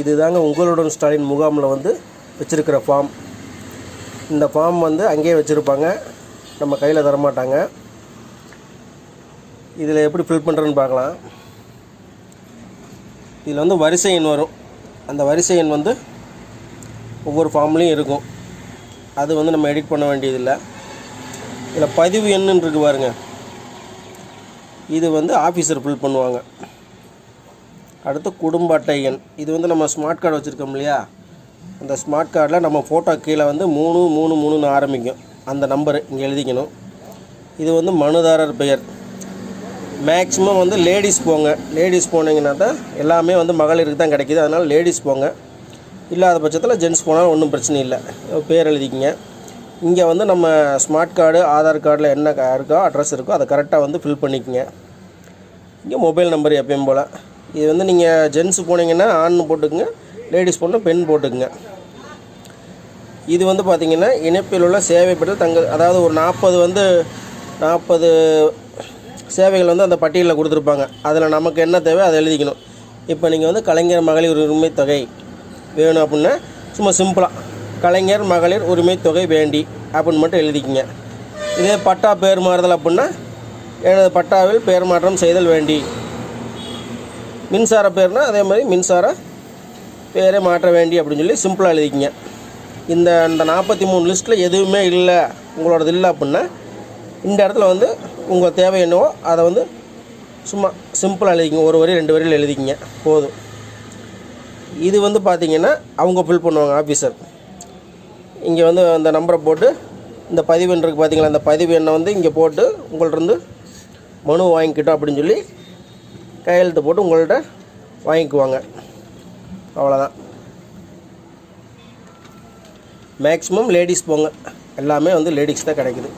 இதுதாங்க உங்களுடன் ஸ்டாலின் முகாமில் வந்து வச்சுருக்கிற ஃபார்ம் இந்த ஃபார்ம் வந்து அங்கேயே வச்சுருப்பாங்க. நம்ம கையில் தரமாட்டாங்க. இதில் எப்படி ஃபில் பண்ணுறேன்னு பார்க்கலாம். இதில் வந்து வரிசை எண் வரும். அந்த வரிசை எண் வந்து ஒவ்வொரு ஃபார்ம்லேயும் இருக்கும். அது வந்து நம்ம எடிட் பண்ண வேண்டியதில்லை. இதில் பதிவு எண்ணுன்னு இருக்கு பாருங்க. இது வந்து ஆஃபீஸர் ஃபில் பண்ணுவாங்க. அடுத்து குடும்ப அட்டை எண் இது வந்து நம்ம ஸ்மார்ட் கார்டு வச்சுருக்கோம் இல்லையா? அந்த ஸ்மார்ட் கார்டில் நம்ம ஃபோட்டோ கீழே வந்து மூணு மூணு மூணுன்னு ஆரம்பிக்கும். அந்த நம்பரு இங்கே எழுதிக்கணும். இது வந்து மனுதாரர் பெயர். மேக்ஸிமம் வந்து லேடிஸ் போங்க. லேடிஸ் போனீங்கன்னா தான் எல்லாமே வந்து மகளிருக்கு தான் கிடைக்கிது. அதனால் லேடிஸ் போங்க. இல்லாத பட்சத்தில் ஜென்ஸ் போனாலும் ஒன்றும் பிரச்சனை இல்லை. பேர் எழுதிக்கிங்க. இங்கே வந்து நம்ம ஸ்மார்ட் கார்டு ஆதார் கார்டில் என்ன இருக்கோ அட்ரஸ் இருக்கோ அதை கரெக்டாக வந்து ஃபில் பண்ணிக்கோங்க. இங்கே மொபைல் நம்பர் எப்பயும் போல். இது வந்து நீங்கள் ஜென்ஸு போனீங்கன்னா ஆண் போட்டுக்குங்க லேடிஸ் போனால் பெண் போட்டுக்குங்க. இது வந்து பார்த்திங்கன்னா இணைப்பில் உள்ள சேவை பெற்ற தங்க அதாவது ஒரு நாற்பது வந்து நாற்பது சேவைகள் வந்து அந்த பட்டியலில் கொடுத்துருப்பாங்க. அதில் நமக்கு என்ன தேவை அதை எழுதிக்கணும். இப்போ நீங்கள் வந்து கலைஞர் மகளிர் உரிமை தொகை வேணும் அப்படின்னா சும்மா சிம்பிளாக கலைஞர் மகளிர் உரிமை தொகை வேண்டி அப்படின்னு மட்டும் எழுதிக்கிங்க. இதே பட்டா பேர் மாறுதல் அப்படின்னா எனது பட்டாவில் பெயர் மாற்றம் செய்தல் வேண்டி. மின்சார பேர்னால் அதே மாதிரி மின்சார பேரை மாற்ற வேண்டி அப்படின்னு சொல்லி சிம்பிளாக எழுதிக்கிங்க. இந்த இந்த நாற்பத்தி மூணு லிஸ்ட்டில் எதுவுமே இல்லை உங்களோடது இல்லை அப்படின்னா இந்த இடத்துல வந்து உங்கள் தேவை என்னவோ அதை வந்து சும்மா சிம்பிளாக எழுதிக்கிங்க. ஒரு வரி ரெண்டு வரியில் எழுதிக்கிங்க. போதும். இது வந்து பார்த்தீங்கன்னா அவங்க ஃபில் பண்ணுவாங்க ஆஃபீஸர் இங்கே வந்து அந்த நம்பரை போட்டு இந்த பதிவு எண் இருக்குது பார்த்தீங்களா அந்த பதிவு எண்ணை வந்து இங்கே போட்டு உங்கள்கிட்ட இருந்து மனு வாங்கிக்கிட்டோம் அப்படின்னு சொல்லி கையெழுத்து போட்டு உங்கள்கிட்ட வாங்கிக்குவாங்க. அவ்வளோதான் மேக்ஸிமம் லேடிஸ் போங்க. எல்லாமே வந்து லேடிஸ் தான் கிடைக்குது.